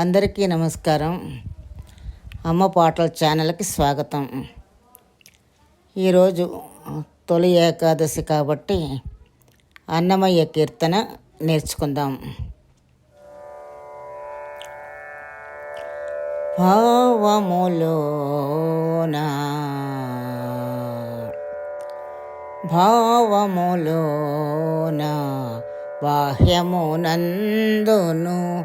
అందరికీ నమస్కారం. అమ్మ పాటల ఛానల్కి స్వాగతం. ఈరోజు తొలి ఏకాదశి కాబట్టి అన్నమయ్య కీర్తన నేర్చుకుందాం. భావములోన భావములోన బాహ్యమునందును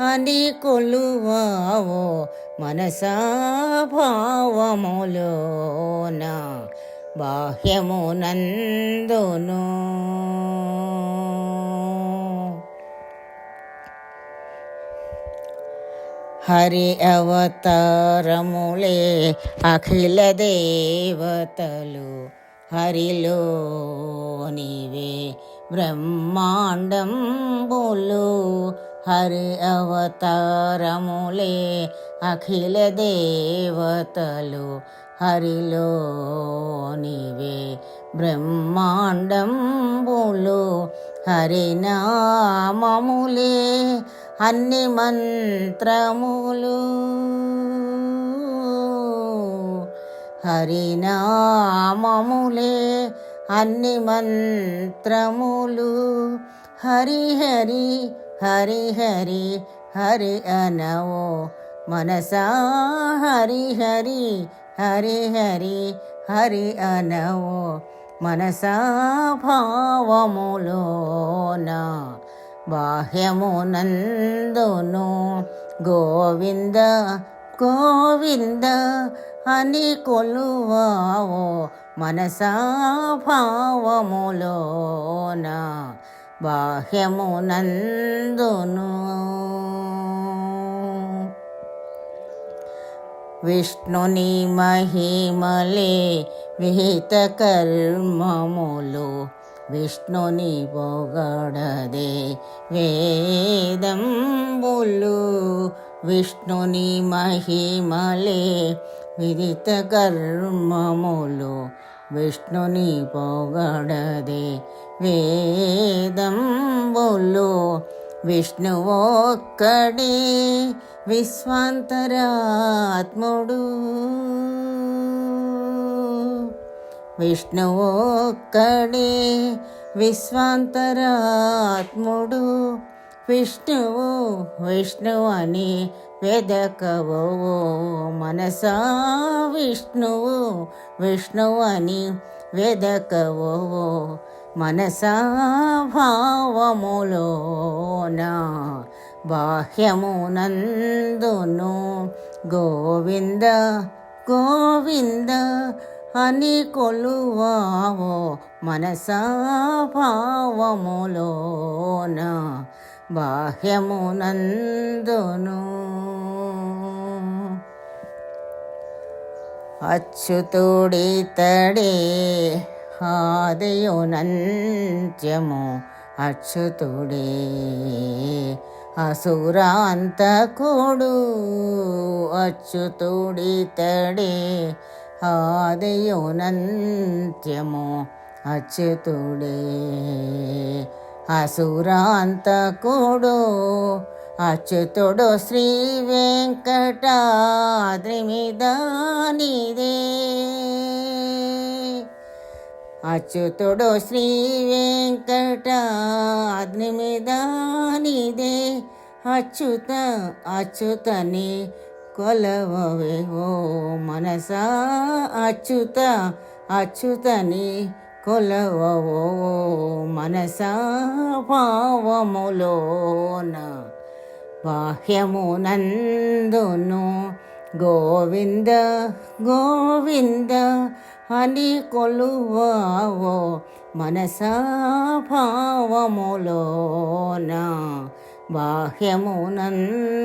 అని కొలువావో మనస భావములోన బాహ్యమునందును హరి అవతారములే అఖిల దేవతలు హరిలో నీవే బ్రహ్మాండంబులు హరి అవతారములే అఖిల దేవతలు హరిలో నీవే బ్రహ్మాండంబులు హరినామములే అన్ని మంత్రములు హరినామములే అన్ని మంత్రములు హరి హరి హరి హరి హరి అనవో మనసా హరి హరి హరి హరి హరి అనవో మనసా భావములోన బాహ్యమునందును గోవింద గోవింద అని కొలువావో మనసా భావములోన బాహ్యమునందును. విష్ణుని మహిమలే విహిత కర్మములు. విష్ణుని పొగడదే వేదంబులు. విష్ణుని మహిమలే విదిత కర్మములు. విష్ణుని పొగడదే వేదంబులు విష్ణువొక్కడే విశ్వాంతరాత్ముడు. విష్ణువొక్కడే విశ్వాంతరాత్ముడు. విష్ణువు విష్ణువు అని వెదకవో మనసా విష్ణువు విష్ణువు అని వెదకవో మనసాభావములోన బాహ్యమునందును గోవింద గోవింద అని కొలువావో మనసాభావములోన బాహ్యమునందును అచ్యుతుడితడే ఆదియునంత్యము అచ్యుతుడే. అసురాంతకుడు అచ్యుతుడితడే. ఆదియునంత్యము అచ్యుతుడే. అసురాంతకుడు అచ్యుతుడు శ్రీ వెంకటాద్రిమిదానిదే. అచ్యుతుడు శ్రీ వెంకటాద్రి మీద నీదే అచ్యుత అచ్యుతని కొలవవే ఓ మనసా అచ్యుత అచ్యుతని కొలవవో మనసా పావములోన. బాహ్యమునందును గోవింద గోవింద అని కొలువావో మనసా భావములోన బాహ్యమునందును